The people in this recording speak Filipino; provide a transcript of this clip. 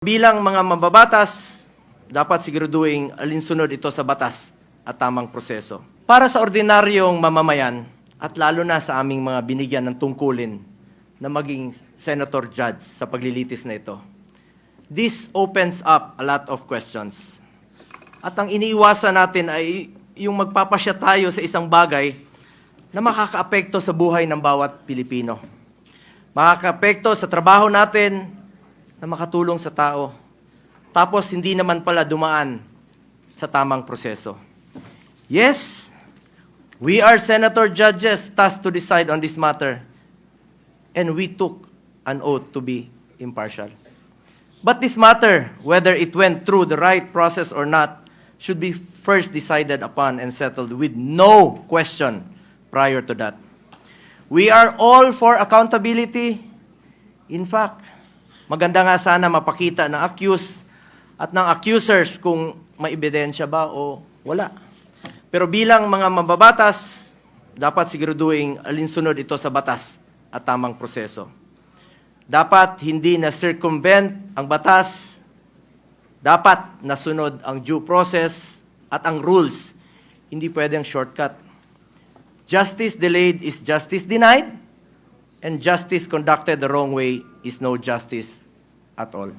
Bilang mga mababatas, dapat siguraduhin alinsunod ito sa batas at tamang proseso. Para sa ordinaryong mamamayan, at lalo na sa aming mga binigyan ng tungkulin na maging senator judge sa paglilitis na ito, this opens up a lot of questions. At ang iniiwasan natin ay yung magpapasya tayo sa isang bagay na makakaapekto sa buhay ng bawat Pilipino. Makakaapekto sa trabaho natin, na makatulong sa tao. Tapos hindi naman pala dumaan sa tamang proseso. Yes, we are senator judges tasked to decide on this matter. And we took an oath to be impartial. But this matter, whether it went through the right process or not, should be first decided upon and settled with no question prior to that. We are all for accountability. In fact, maganda nga sana mapakita ng accused at ng accusers kung may ebidensya ba o wala. Pero bilang mga mababatas, dapat siguraduhin alinsunod ito sa batas at tamang proseso. Dapat hindi na circumvent ang batas, dapat nasunod ang due process at ang rules. Hindi pwedeng shortcut. Justice delayed is justice denied, and justice conducted the wrong way is no justice at all.